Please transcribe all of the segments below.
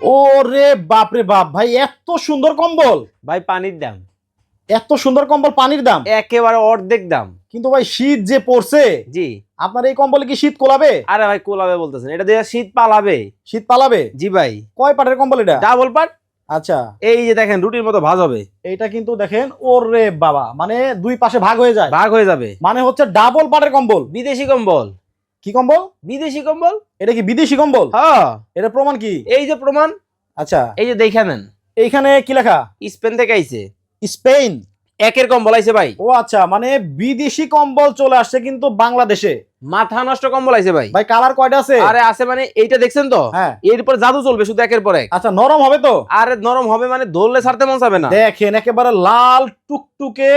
ওরে বাপরে বাপ ভাই এত সুন্দর কম্বল। ভাই পানির দাম। এত সুন্দর কম্বল পানির দাম? একেবারে অর্ধেক দাম। কিন্তু ভাই শীত যে পড়ছে জি। আপনার এই কম্বলে কি শীত কোলাবে? আরে ভাই কোলাবে বলতেছেন। এটা দিয়ে শীত পালাবে। শীত পালাবে? জি ভাই। কয় পাটের কম্বল এটা? ডাবল পাট? আচ্ছা। এই যে দেখেন রুটির মতো ভাজ হবে। এটা কিন্তু দেখেন ওরে বাবা মানে দুই পাশে ভাগ হয়ে যায়। ভাগ হয়ে যাবে। মানে হচ্ছে ডাবল পাটের কম্বল। বিদেশি কম্বল। কি কম্বল? বিদেশি কম্বল। এটা কি বিদেশি কম্বল? হ্যাঁ। এটা প্রমাণ কি? এই যে প্রমাণ আচ্ছা। এই যে দেখে নেন। এইখানে কি লেখা? স্পেন থেকে আইছে। স্পেন একের কম্বল আইছে ভাই। ও আচ্ছা মানে বিদেশি কম্বল চলে আসছে কিন্তু বাংলাদেশে। মাথা নষ্ট কম্বল আইছে ভাই। ভাই কালার কয়টা আছে? আরে আছে মানে এইটা দেখছেন তো? হ্যাঁ। এরপর জাদু চলবে শুধু একের পর এক। আচ্ছা নরম হবে তো? আরে নরম হবে মানে ধরলে ছাড়তে মন চাবে না। দেখেন একেবারে লাল টুকটুকে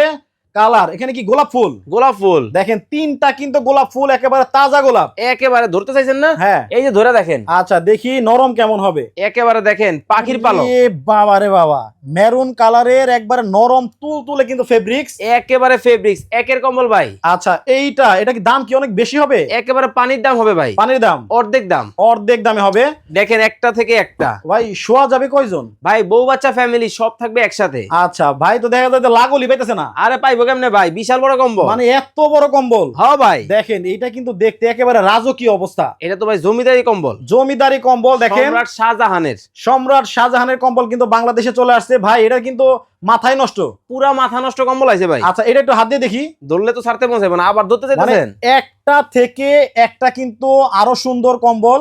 কালার এখানে কি গোলাপ ফুল? গোলাপ ফুল। দেখেন তিনটা কিন্তু গোলাপ ফুল একেবারে তাজা গোলাপ। একেবারে ধরতে চাইছেন না? হ্যাঁ। এই যে ধরে দেখেন। আচ্ছা দেখি নরম কেমন হবে। একেবারে দেখেন পাখির পালক। এ বাবা রে বাবা। মেরুন কালারের একবারে নরম তুল তুলে কিন্তু ফেব্রিক্স একেবারে ফেব্রিক্স একের কম্বল ভাই। আচ্ছা এইটা এটা কি দাম কি অনেক বেশি হবে? একেবারে পানির দাম হবে ভাই। পানির দাম? অর্ধেক দাম। অর্ধেক দামে হবে। দেখেন একটা থেকে একটা। ভাই শোয়া যাবে কয়জন? ভাই বউ বাচ্চা ফ্যামিলি সব থাকবে একসাথে। আচ্ছা ভাই তো দেখা যায় লাগলি পাইতেছে না। আরে পাইবো কেমনে ভাই? বিশাল বড় কম্বল। মানে এত বড় কম্বল। হ্যাঁ ভাই। দেখেন এটা কিন্তু দেখতে একেবারে রাজকীয় অবস্থা। এটা তো ভাই জমিদারি কম্বল। জমিদারি কম্বল দেখেন। সম্রাট শাহজাহানের। সম্রাট শাহজাহানের কম্বল কিন্তু বাংলাদেশে চলে আসছে। ভাই এটা কিন্তু মাথায় নষ্ট। পুরা মাথা নষ্ট কম্বল আছে ভাই। আচ্ছা এটা একটু হাত দিয়ে দেখি। ধরলে তো ছাড়তে মনে না। আবার ধরতে মানে চাইতেছেন? একটা থেকে একটা কিন্তু আরও সুন্দর কম্বল।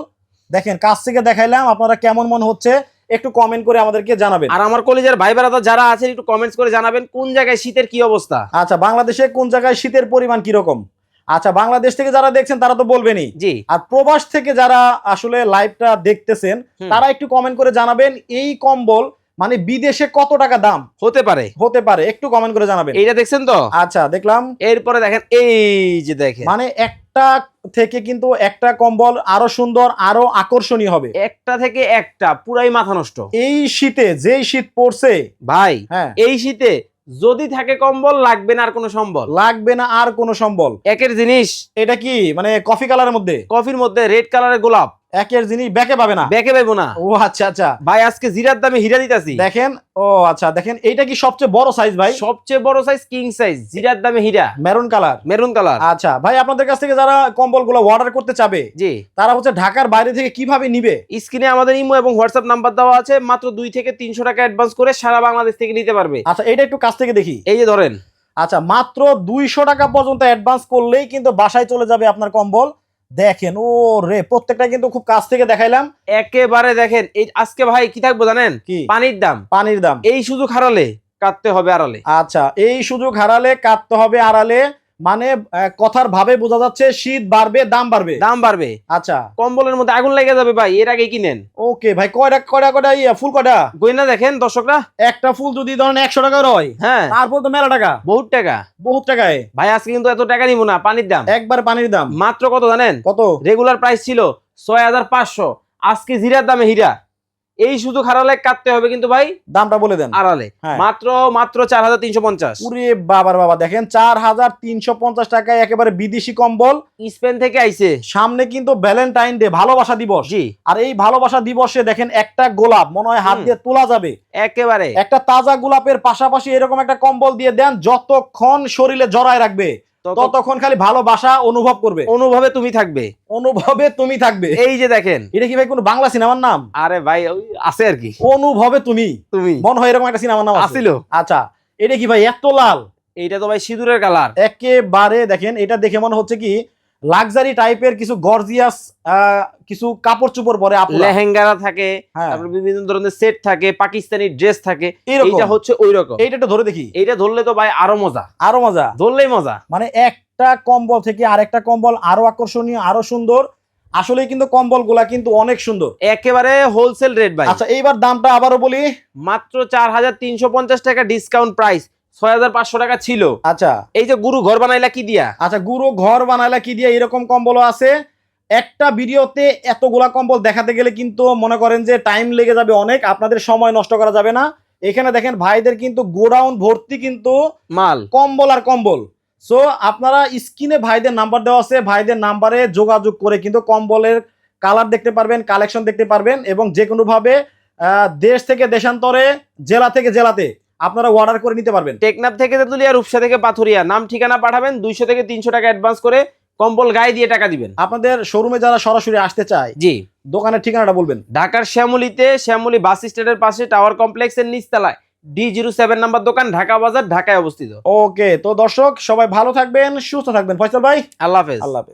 দেখেন কাছ থেকে দেখাইলাম আপনারা কেমন মনে হচ্ছে একটু কমেন্ট করে আমাদেরকে জানাবেন। আর আমার কলেজের ভাই বেড়াদার যারা আছেন একটু কমেন্টস করে জানাবেন কোন জায়গায় শীতের কি অবস্থা? আচ্ছা বাংলাদেশে কোন জায়গায় শীতের পরিমাণ কীরকম? আচ্ছা বাংলাদেশ থেকে যারা দেখছেন তারা তো বলবেনই। জি। আর প্রবাস থেকে যারা আসলে লাইভটা দেখতেছেন তারা একটু কমেন্ট করে জানাবেন এই কম্বল মানে বিদেশে কত টাকা দাম? হতে পারে। হতে পারে। একটু কমেন্ট করে জানাবেন। এইটা দেখছেন তো? আচ্ছা দেখলাম। এরপরে দেখেন এই যে দেখেন। মানে একটা থেকে কিন্তু একটা কম্বল আরও সুন্দর আরও আকর্ষণীয় হবে। একটা থেকে একটা পুরাই মাথা নষ্ট। এই শীতে যেই শীত পড়ছে ভাই হ্যাঁ। এই শীতে যদি থাকে কম্বল লাগবে না আর কোনো সম্বল। লাগবে না আর কোনো সম্বল। একের জিনিস। এটা কি? মানে কফি কালারের মধ্যে? কফির মধ্যে রেড কালারের গোলাপ। একের জিনিস ব্যাকে পাবে না। ব্যাকে পাবো না। ও আচ্ছা আচ্ছা। ভাই আজকে জিরার দামে হীরা দিতাছি। দেখেন ও আচ্ছা দেখেন এইটা কি সবচেয়ে বড় সাইজ ভাই? সবচেয়ে বড় সাইজ কিং সাইজ জিরার দামে হীরা। মেরুন কালার মেরুন কালার আচ্ছা ভাই আপনাদের কাছ থেকে যারা কম্বলগুলো অর্ডার করতে চাবে জি। তারা হচ্ছে ঢাকার বাইরে থেকে কীভাবে নিবে? স্ক্রিনে আমাদের ইমো এবং হোয়াটসঅ্যাপ নাম্বার দেওয়া আছে মাত্র দুই থেকে তিনশো টাকা অ্যাডভান্স করে সারা বাংলাদেশ থেকে নিতে পারবে। আচ্ছা এটা একটু কাছ থেকে দেখি। এই যে ধরেন। আচ্ছা মাত্র দুইশো টাকা পর্যন্ত অ্যাডভান্স করলেই কিন্তু বাসায় চলে যাবে আপনার কম্বল। দেখেন ও রে প্রত্যেকটা কিন্তু খুব কাছ থেকে দেখাইলাম। একেবারে দেখেন এই আজকে ভাই কি থাকব জানেন? কি? পানির দাম। পানির দাম। এই শুধু খারালে কাটতে হবে আড়ালে। আচ্ছা এই সুযোগ হারালে কাটতে হবে আড়ালে। মানে কথার ভাবে বোঝা যাচ্ছে শীত বাড়বে দাম বাড়বে। দাম বাড়বে। আচ্ছা। কম্বলের মধ্যে আগুন লেগে যাবে ভাই এর আগে কিনেন। ওকে ভাই কয়টা কয়টা কয়টা ইয়া ফুল কয়টা? গইনা দেখেন দর্শকরা। একটা ফুল যদি ধরেন একশো টাকা রয় হ্যাঁ। তারপর তো মেলা টাকা। বহুত টাকা। বহুত টাকায়। ভাই আজকে কিন্তু এত টাকা নিবো না পানির দাম। একবার পানির দাম। মাত্র কত জানেন? কত? রেগুলার প্রাইস ছিল ছয় হাজার পাঁচশো। আজকে জিরার দামে হীরা। এই শুধু খারালে কাটতে হবে কিন্তু ভাই দামটা বলে দেন। আড়ালে। হ্যাঁ। মাত্র মাত্র চার হাজার তিনশো পঞ্চাশ। পুরে বাবার বাবা দেখেন চার হাজার তিনশো পঞ্চাশ টাকায় একেবারে বিদেশি কম্বল। স্পেন থেকে আইছে। সামনে কিন্তু ভ্যালেন্টাইন ডে ভালোবাসা দিবস। জি। আর এই ভালোবাসা দিবসে দেখেন একটা গোলাপ মনে হয় হাত দিয়ে তোলা যাবে। একেবারে। একটা তাজা গোলাপের পাশাপাশি এরকম একটা কম্বল দিয়ে দেন যতক্ষণ শরীরে জড়ায় রাখবে। ততক্ষণ খালি ভালোবাসা অনুভব করবে। অনুভবে তুমি থাকবে। অনুভবে তুমি থাকবে। এই যে দেখেন। এটা কি ভাই কোনো বাংলা সিনেমার নাম? আরে ভাই ওই আছে আর কি। অনুভবে তুমি। তুমি। মন হয় এরকম একটা সিনেমার নাম আছিল আসিল। আচ্ছা এটা কি ভাই এত লাল? এইটা তো ভাই সিঁদুরের কালার। একেবারে দেখেন এটা দেখে মনে হচ্ছে কি লাক্সারি টাইপের কিছু গর্জিয়াস কিছু কাপড় চোপড় পরে লেহেঙ্গারা থাকে হ্যাঁ। তারপর বিভিন্ন ধরনের সেট থাকে পাকিস্তানি ড্রেস থাকে এইটা হচ্ছে ওই রকম এইটা একটু ধরে দেখি। এইটা ধরলে তো ভাই আরও মজা। আরও মজা। ধরলেই মজা। মানে একটা কম্বল থেকে আরেকটা কম্বল আরও আকর্ষণীয় আরও সুন্দর। আসলে কিন্তু কম্বলগুলা কিন্তু অনেক সুন্দর। একেবারে হোলসেল রেট ভাই। আচ্ছা এইবার দামটা আবারও বলি। মাত্র চার হাজার তিনশো পঞ্চাশ টাকা ডিসকাউন্ট প্রাইস ছয় হাজার পাঁচশো টাকা ছিল। আচ্ছা। এই যে গুরু ঘর বানাইলা কি দিয়া? আচ্ছা গুরু ঘর বানাইলা কি দিয়ে? এরকম কম্বলও আছে। একটা ভিডিওতে এতগুলা কম্বল দেখাতে গেলে কিন্তু মনে করেন যে টাইম লেগে যাবে অনেক আপনাদের সময় নষ্ট করা যাবে না। এখানে দেখেন ভাইদের কিন্তু গোডাউন ভর্তি কিন্তু মাল। কম্বল আর কম্বল। সো আপনারা স্ক্রিনে ভাইদের নাম্বার দেওয়া আছে ভাইদের নাম্বারে যোগাযোগ করে কিন্তু কম্বলের কালার দেখতে পারবেন কালেকশন দেখতে পারবেন এবং যে কোনোভাবে দেশ থেকে দেশান্তরে জেলা থেকে জেলাতে আপনারা অর্ডার করে নিতে পারবেন। টেকনাফ থেকে তেতুলিয়া রূপসা থেকে পাথুরিয়া। নাম ঠিকানা পাঠাবেন দুইশো থেকে তিনশো টাকা অ্যাডভান্স করে কম্বল গায়ে দিয়ে টাকা দিবেন। আপনাদের শোরুমে যারা সরাসরি আসতে চায় জি। দোকানের ঠিকানাটা বলবেন। ঢাকার শ্যামলিতে শ্যামলি বাস স্ট্যান্ডের পাশে টাওয়ার কমপ্লেক্সের নিচতলায় ডি জিরো সেভেন নাম্বার দোকান ঢাকা বাজার ঢাকায় অবস্থিত। ওকে তো দর্শক সবাই ভালো থাকবেন সুস্থ থাকবেন। ফয়সাল ভাই আল্লাহ হাফেজ। আল্লাহ হাফেজ।